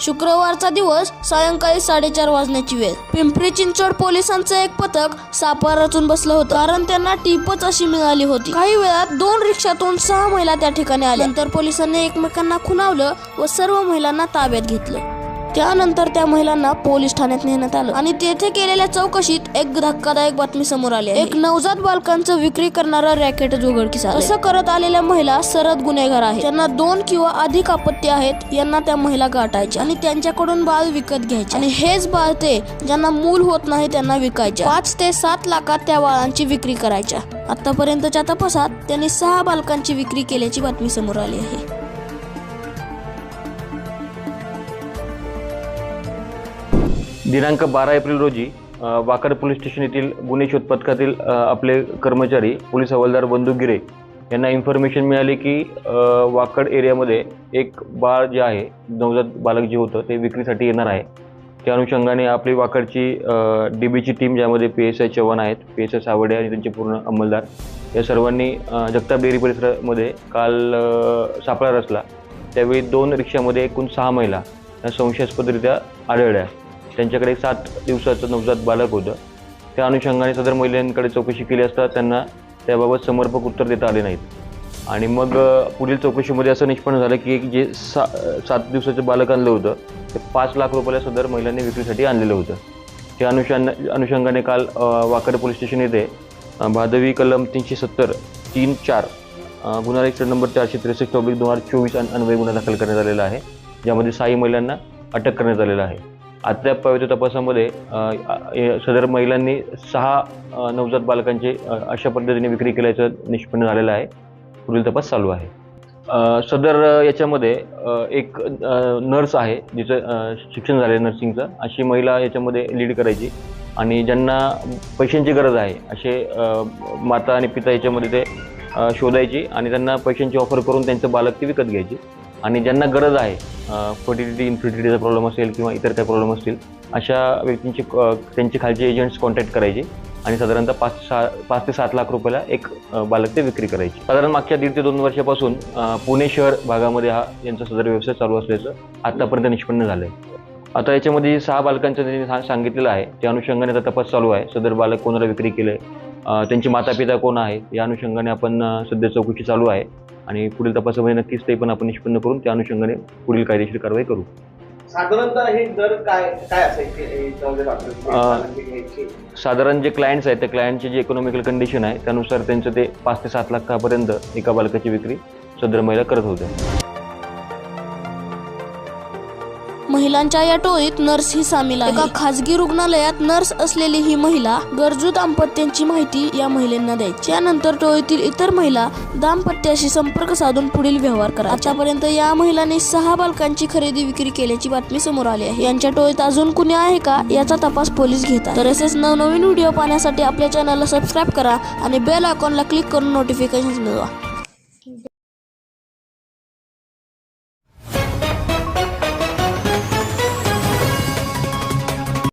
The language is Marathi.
शुक्रवारचा दिवस सायंकाळी साडेचार वाजण्याची वेळ. पिंपरी चिंचवड पोलिसांचं एक पथक सापळा रचून बसलं होतं. कारण त्यांना टीपच अशी मिळाली होती. काही वेळात दोन रिक्षातून सहा महिला त्या ठिकाणी आल्या. नंतर पोलिसांनी एकमेकांना खुनावलं व सर्व महिलांना ताब्यात घेतलं. त्यानंतर त्या महिलांना पोलीस ठाण्यात नेण्यात आलं. आणि तेथे केलेल्या चौकशीत एक धक्कादायक बातमी समोर आली आहे. एक नवजात बालकांचं विक्री करणारा रॅकेट उघडकीस असं करत आलेल्या महिला सरद गुन्हेगार आहेत. त्यांना दोन किंवा अधिक आपत्ती आहेत यांना त्या महिला गाठायच्या आणि त्यांच्याकडून बाळ विकत घ्यायचे. आणि हेच बाळ ते ज्यांना मूल होत नाही त्यांना विकायचे. पाच ते सात लाखात त्या बाळांची विक्री करायच्या. आतापर्यंतच्या तपासात त्यांनी सहा बालकांची विक्री केल्याची बातमी समोर आली आहे. दिनांक बारा एप्रिल रोजी वाकड पोलीस स्टेशन येथील गुन्हे शोध पथकातील आपले कर्मचारी पोलीस हवालदार बंधू गिरे यांना इन्फॉर्मेशन मिळाली की वाकड एरियामध्ये एक बाळ जे आहे नवजात बालक जे होतं ते विक्रीसाठी येणार आहे. त्या अनुषंगाने आपली वाकडची डी बीची टीम ज्यामध्ये पी एस आय चव्हाण आहेत पी एस आय सावडे आणि त्यांचे पूर्ण अंमलदार या सर्वांनी जगताप डेअरी परिसरामध्ये काल सापळा रचला. त्यावेळी दोन रिक्षामध्ये एकूण सहा महिला या संशयास्पदरित्या आढळल्या. त्यांच्याकडे एक सात दिवसाचं नवजात बालक होतं. त्या अनुषंगाने सदर महिलांकडे चौकशी केली असता त्यांना त्याबाबत समर्पक उत्तर देता आले नाहीत. आणि मग पुढील चौकशीमध्ये असं निष्पन्न झालं की एक जे सा सात दिवसाचं बालक आणलं होतं ते पाच लाख रुपयाला सदर महिलांनी विक्रीसाठी आणलेलं होतं. त्या अनुषंग अनुषंगाने काल वाकड पोलीस स्टेशन येथे भादवी कलम तीनशे सत्तर तीन चार गुन्हा रजिस्टर नंबर चारशे त्रेसष्ट ऑब्लिक दोन हजार चोवीस अन्वय गुन्हा दाखल करण्यात आलेला आहे ज्यामध्ये साई महिलांना अटक करण्यात आलेलं आहे. अद्याप पवित्र तपासामध्ये सदर महिलांनी सहा नवजात बालकांचे अशा पद्धतीने विक्री केल्याचं निष्पन्न झालेलं आहे. पुढील तपास चालू आहे. सदर याच्यामध्ये एक नर्स आहे जिचं शिक्षण झालं आहे नर्सिंगचं. अशी महिला याच्यामध्ये लीड करायची आणि ज्यांना पैशांची गरज आहे असे माता आणि पिता याच्यामध्ये ते शोधायची आणि त्यांना पैशांची ऑफर करून त्यांचं बालक ती विकत घ्यायची. आणि ज्यांना गरज आहे फर्टिलिटी इन्फर्टिलिटीचा प्रॉब्लेम असेल किंवा इतर काही प्रॉब्लेम असतील अशा व्यक्तींचे त्यांचे खालचे एजंट्स कॉन्टॅक्ट करायचे आणि साधारणतः पाच सहा पाच ते सात लाख रुपयाला एक बालक ते विक्री करायची. साधारण मागच्या दीड ते दोन वर्षापासून पुणे शहर भागामध्ये हा यांचा सदर व्यवसाय चालू असल्याचं आतापर्यंत निष्पन्न झालं आहे आता याच्यामध्ये सहा बालकांचं त्यांनी सांगितलेलं आहे त्या अनुषंगाने आता तपास चालू आहे सदर बालक कोणाला विक्री केलं आहे त्यांचे माता पिता कोण आहे या अनुषंगाने आपण सध्या चौकशी चालू आहे. आणि पुढील तपासामध्ये नक्कीच ते पण आपण निष्पन्न करून त्या अनुषंगाने पुढील कायदेशीर कारवाई करू. साधारणतः हे दर काय काय असायचे? साधारण जे क्लायंट्स आहेत त्या क्लायंटची जी इकॉनॉमिकल कंडिशन आहे त्यानुसार त्यांचं ते पाच ते सात लाखापर्यंत एका बालकाची विक्री सदर महिला करत होत्या. महिलांच्या या टोळीत नर्स ही सामील आहे. एका खासगी रुग्णालयात नर्स असलेली ही महिला गरजू दाम्पत्यांची माहिती या महिलांना द्यायची. त्यानंतर टोळीतील इतर महिला दाम्पत्याशी संपर्क साधून पुढील व्यवहार करा आतापर्यंत या महिलांनी सहा बालकांची खरेदी विक्री केल्याची बातमी समोर आली आहे. यांच्या टोळीत अजून कुणी आहे का याचा तपास पोलीस घेतात तर असेच नवनवीन व्हिडिओ पाहण्यासाठी आपल्या चॅनलला सबस्क्राईब करा आणि बेल आयकॉनला क्लिक करून नोटिफिकेशन मिळवा.